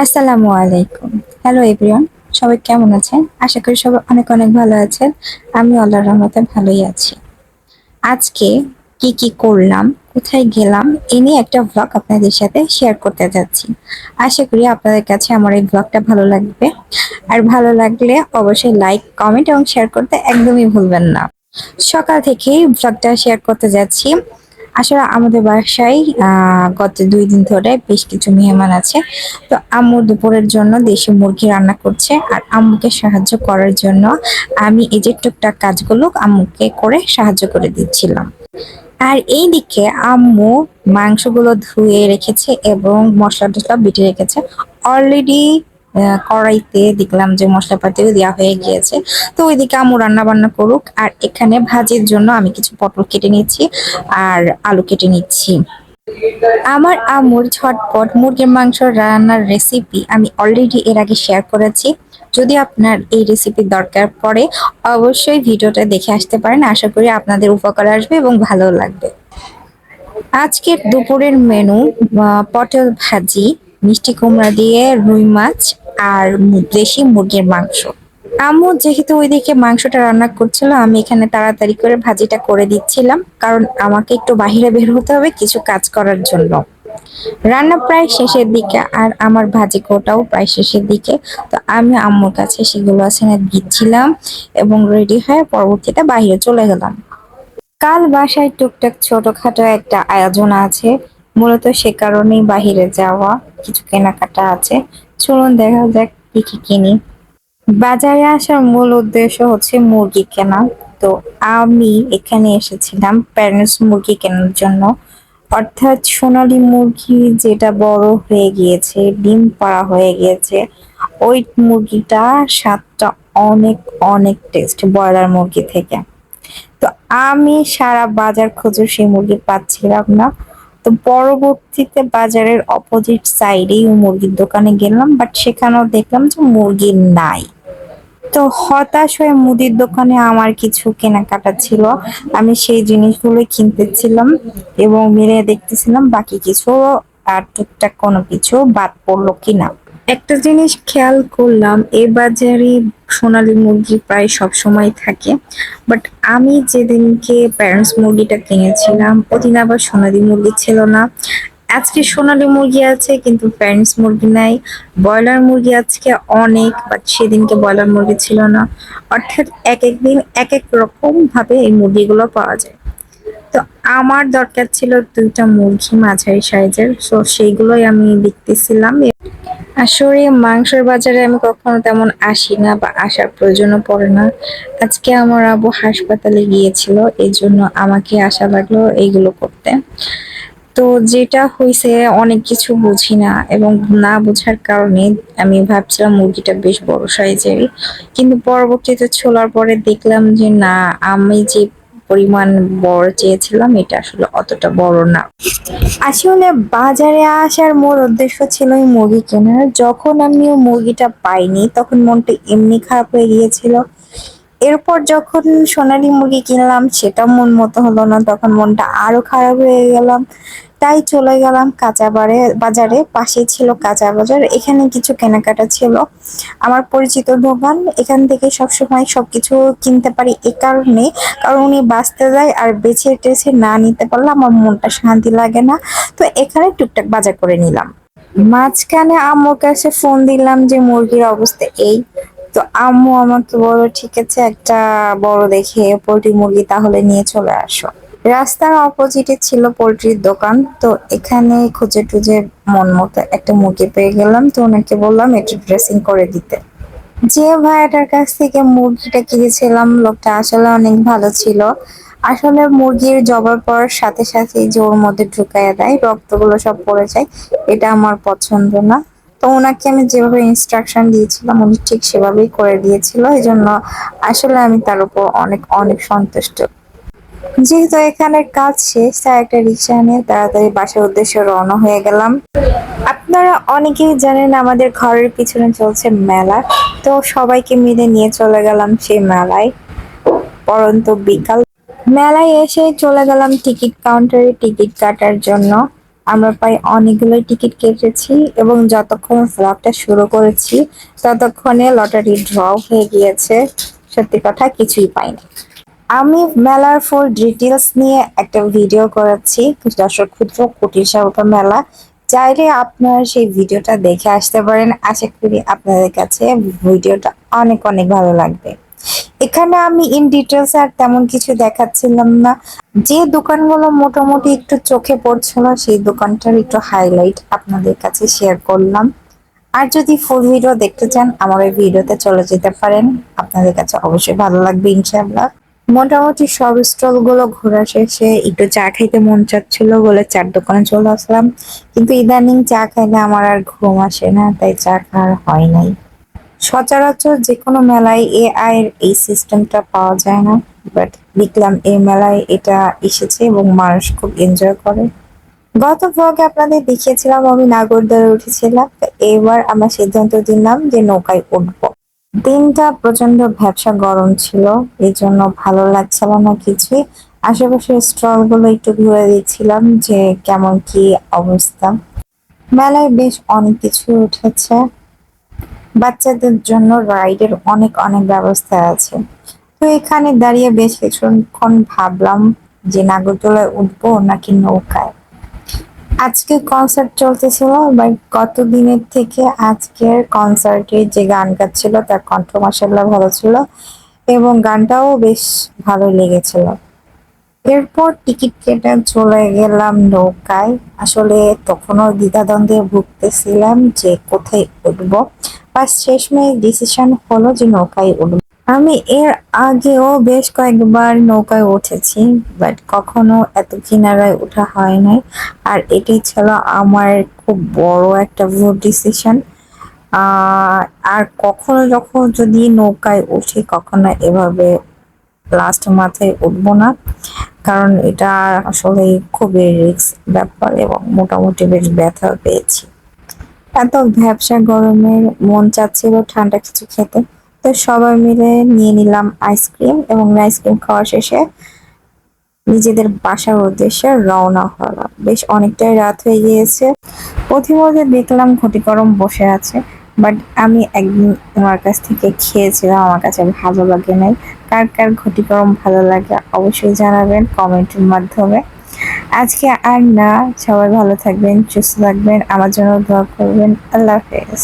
আসসালামু আলাইকুম। Hello everyone সবাই কেমন আছেন? আশা করি সবাই অনেক অনেক ভালো আছেন। আমি আল্লাহর রহমতে ভালোই আছি। আজকে কি কি করলাম, কোথায় গেলাম, এ নিয়ে একটা ব্লগ আপনাদের সাথে শেয়ার করতে যাচ্ছি। আশা করি আপনাদের কাছে আমার এই ব্লগটা ভালো লাগবে। আর ভালো লাগলে অবশ্যই লাইক কমেন্ট এবং শেয়ার করতে একদমই ভুলবেন না। সকাল থেকেই ব্লগটা শেয়ার করতে যাচ্ছি। আসলে আমাদের বাসায় গত দুই দিন ধরে বেশ কিছু মেহমান আছে। তো আম্মু দুপুরের জন্য দেশি মুরগি রান্না করছে আর আম্মুকে সাহায্য করার জন্য আমি এই যে টুকটাক কাজগুলো আম্মুকে করে সাহায্য করে দিচ্ছিলাম। আর এই দিকে আম্মু মাংসগুলো ধুয়ে রেখেছে এবং মশলা টসলা বেটে রেখেছে। অলরেডি কড়াইতে দেখলাম যে মশলাপাতিও দেওয়া হয়ে গিয়েছে। তো ওইদিকে আম্মু রান্না বান্না করুক, আর এখানে ভাজির জন্য আমি কিছু পটল কেটে নিচ্ছি আর আলু কেটে নিচ্ছি। আমার আম্মুর ঝটপট মুরগির মাংস রান্নার রেসিপি আমি অলরেডি এর আগে শেয়ার করেছি। যদি আপনার এই রেসিপির দরকার পড়ে, অবশ্যই ভিডিওটা দেখে আসতে পারেন। আশা করি আপনাদের উপকার আসবে এবং ভালো লাগবে। আজকের দুপুরের মেনু পটল ভাজি, মিষ্টি কুমড়া দিয়ে রুই মাছ আর দেশি মুরগির মাংস। আম্মু যেহেতু ওইদিকে মাংসটা রান্না করছিল, আমি এখানে তাড়াতাড়ি করে ভাজিটা করে দিচ্ছিলাম, কারণ আমাকে একটু বাইরে বের হতে হবে কিছু কাজ করার জন্য। রান্না প্রায় শেষের দিকে, আর আমার ভাজি কোটাও প্রায় শেষের দিকে, তো আমি আম্মুর কাছে সেগুলো না দিচ্ছিলাম এবং রেডি হয়ে পরবর্তীতে বাইরে চলে গেলাম। কাল বাসায় টুকটাক ছোটখাটো একটা আয়োজন আছে, মূলত সে কারণেই বাহিরে যাওয়া, কিছু কেনাকাটা আছে। চলুন দেখা যাক কি কি কিনি। বাজারে আসার মূল উদ্দেশ্য হচ্ছে মুরগি কেনা। তো আমি এখানে এসেছিলাম প্যারেন্টস মুরগি কেনার জন্য। অর্থাৎ সোনালী মুরগি যেটা বড় হয়ে গিয়েছে, ডিম পাড়া হয়ে গিয়েছে, ওই মুরগিটা স্বাদটা অনেক অনেক টেস্ট ব্রয়লার মুরগি থেকে। তো আমি সারা বাজার খুঁজে সেই মুরগি পাচ্ছিলাম না। তো পরবর্তীতে বাজারের অপোজিট সাইডেই মুরগির দোকানে গেলাম বাট সেখানেও দেখলাম যে মুরগি নাই। তো হতাশ হয়ে মুদির দোকানে আমার কিছু কেনাকাটা ছিল। আমি সেই জিনিসগুলো কিনতেছিলাম এবং মেরে দেখতেছিলাম, বাকি কিছু আর টুকটাক কোনো কিছু বাদ পড়ল কিনা। একটা জিনিস খেয়াল করলাম, এ বাজারে সোনালী মুরগি প্রায় সব সময় থাকে। বাট আমি যেদিনকে প্যারেন্টস মুরগিটা কিনেছিলাম ওদিন আবার সোনালী মুরগি ছিল না। আজকে সোনালী মুরগি আছে, কিন্তু প্যারেন্টস মুরগি নাই। ব্রয়লার মুরগি আজকে অনেক বাট সেদিনকে ব্রয়লার মুরগি ছিল না। অর্থাৎ এক এক দিন এক এক রকম ভাবে এই মুরগিগুলো পাওয়া যায়। তো আমার দরকার ছিল দুইটা মুরগি মাঝারি সাইজের সো সেইগুলোই আমি দেখতেছিলাম আসলে মাংসের বাজারে আমি কখনো তেমন আসি না বা আসার প্রয়োজনও পড়ে না। আজকে আমার আবু হাসপাতালে গিয়েছিল এই জন্য আমাকে আসা লাগল এইগুলো করতে। তো যেটা হয়েছে অনেক কিছু বুঝি না এবং না বোঝার কারণে আমি ভাবছিলাম মুরগিটা বেশ বড় সাইজেরই। কিন্তু পরবর্তীতে ছোলার পরে দেখলাম যে না, আমি যে পরিমাণ বড় চেয়েছিলাম, এটা আসলে অতটা বড় না। আসলে বাজারে আসার মোর উদ্দেশ্য ছিল ওই মুরগি কেনার। যখন আমি ওই মুরগিটা পাইনি, তখন মনটা এমনি খারাপ হয়ে গিয়েছিল। এরপর যখন সোনালী মুরগি কিনলাম, সেটা মন মতো হলো না। তখন মনটা আরও খারাপ হয়ে গেলাম। তাই চলে গেলাম কাঁচা বাজারে। পাশেই ছিল কাঁচা বাজার। এখানে কিছু কেনাকাটা ছিল। আমার পরিচিত দোকান। এখান থেকে সবসময় সবকিছু কিনতে পারি এ কারণে। কারণ উনি বাঁচতে যায় আর বেছে টেছে না নিতে পারলে আমার মনটা শান্তি লাগে না। তো এখানে টুকটাক বাজার করে নিলাম। মাঝখানে আম্মুর কাছে ফোন দিলাম যে, মুরগির অবস্থা এই। তো আম্মু আমাকে বলল, ঠিক আছে, একটা বড় দেখে পোলট্রি মুরগি তাহলে নিয়ে চলে আসো। রাস্তার অপোজিটে ছিল পোলট্রির দোকান, তো এখানে খুঁজে টুজে মন মতো একটা মুরগি পেয়ে গেলাম। তো ওনাকে বললাম এটা ড্রেসিং করে দিতে। যে ভাইয়াটার কাছ থেকে মুরগিটা কিনেছিলাম, লোকটা আসলে অনেক ভালো ছিল। আসলে মুরগির জবার পর সাথে সাথে যে ওর মধ্যে ঢুকাইয়া দেয়, রক্তগুলো সব পড়ে যায়, এটা আমার পছন্দ না। তো ওনাকে আমি যেভাবে ইনস্ট্রাকশন দিয়েছিলাম, উনি ঠিক সেভাবেই করে দিয়েছিল। এই জন্য আসলে আমি তার উপর অনেক অনেক সন্তুষ্ট। যেহেতু এখানে কাজ শেষ, তাই একটা রিক্সা নিয়ে তাড়াতাড়ি বাসার উদ্দেশ্যে রওনা হয়ে গেলাম। আপনারা অনেকেই জানেন আমাদের ঘরের পিছনে চলছে মেলা। তো সবাইকে মিলে নিয়ে চলে গেলাম সেই মেলায়। পরন্ত বিকাল। মেলায় এসে চলে গেলাম টিকিট কাউন্টারে টিকিট কাটার জন্য। আমরা প্রায় অনেকগুলো টিকিট কেটেছি এবং যতক্ষণ ভ্লগটা শুরু করেছি, ততক্ষণে লটারি ড্র হয়ে গিয়েছে। সত্যি কথা, কিছুই পাইনি। আমি মেলার ফুল ডিটেলস নিয়ে একটা ভিডিও করেছি, দর্শক ক্ষুদ্র কুটির শিল্প মেলা। চাইলে আপনারা সেই ভিডিওটা দেখে আসতে পারেন। আশা করি আপনাদের কাছে ভিডিওটা অনেক অনেক ভালো লাগবে। এখানে আমি ইন ডিটেলস আর তেমন কিছু দেখাচ্ছিলাম না। যে দোকানগুলো মোটামুটি একটু চোখে পড়ছিল, সেই দোকানটার একটু হাইলাইট আপনাদের কাছে শেয়ার করলাম। আর যদি ফুল ভিডিও দেখতে চান, আমার এই ভিডিওতে চলে যেতে পারেন। আপনাদের কাছে অবশ্যই ভালো লাগবে, ইনশাআল্লাহ। মোটামুটি সব স্টলগুলো ঘোরা শেষে একটু চা খাইতে মন চাচ্ছিল বলে চার দোকানে চলে আসলাম। কিন্তু ইদানিং চা খাইলে আমার আর ঘুম আসে না, তাই চা খাওয়ার হয় নাই। সচরাচর যে কোনো মেলায় এ আয়ের এই সিস্টেমটা পাওয়া যায় না বাট দেখলাম এই মেলায় এটা এসেছে এবং মানুষ খুব এনজয় করে। গত ব্লগে আপনাদের দেখিয়েছিলাম, আমি নাগরদোলে উঠেছিলাম এবার আমরা সিদ্ধান্ত দিলাম যে নৌকায় উঠবো। দিনটা প্রচণ্ড ভ্যাবসা গরম ছিল, এই জন্য ভালো লাগছিল না কিছুই। আশেপাশের স্টলগুলো একটু ঘুরে দিচ্ছিলাম যে কেমন কি অবস্থা। মেলায় বেশ অনেক কিছু উঠেছে। বাচ্চাদের জন্য রাইডের অনেক অনেক ব্যবস্থা আছে। তো এখানে দাঁড়িয়ে বেশ কিছুক্ষণ ভাবলাম যে নাগরদোলায় উঠবো নাকি নৌকায়। আজকে কনসার্ট চলতেছিল বাট গত দিনের থেকে আজকের কনসার্টে যে গান গাচ্ছিল, তার কণ্ঠ মাসাল্লাহ ভালো ছিল এবং গানটাও বেশ ভালো লেগেছিল। এরপর টিকিট কেটে চলে গেলাম নৌকায়। আসলে তখনও দ্বিধাদ্বন্দ্বে ভুগতেছিলাম যে কোথায় উঠবো। বা শেষমেশ ডিসিশন হলো যে নৌকায় উঠবো। আমি এর আগেও বেশ কয়েকবার নৌকায় উঠেছি বাট কখনো এত কিনারায় ওঠা হয় নাই। আর এটি ছিল আমার খুব বড় একটা ভুল ডিসিশন আর কখনো যখন যদি নৌকায় উঠি, কখনো এভাবে লাস্ট মাথায় উঠবো না। কারণ এটা আসলে খুবই রিস্ক ব্যাপার এবং মোটামুটি বেশ ব্যথা পেয়েছি। এত ব্যবসা গরমের মন চাচ্ছিল ঠান্ডা কিছু খেতে। তো সবাই মিলে নিয়ে নিলাম আইসক্রিম এবং আইসক্রিম খাওয়া শেষে নিজেদের বাসার উদ্দেশ্যে রওনা হলাম। বেশ অনেকটাই রাত হয়ে গিয়েছে। পথিমধ্যে দেখলাম ঘটি গরম বসে আছে বাট আমি একদিন ওনার কাছ থেকে খেয়েছিলাম, আমার কাছে ভালো লাগে নাই। কার কার ঘটি গরম ভালো লাগে অবশ্যই জানাবেন কমেন্টের মাধ্যমে। আজকে আর না সবাই ভালো থাকবেন সুস্থ থাকবেন আমার জন্য দোয়া করবেন আল্লাহ হাফেজ।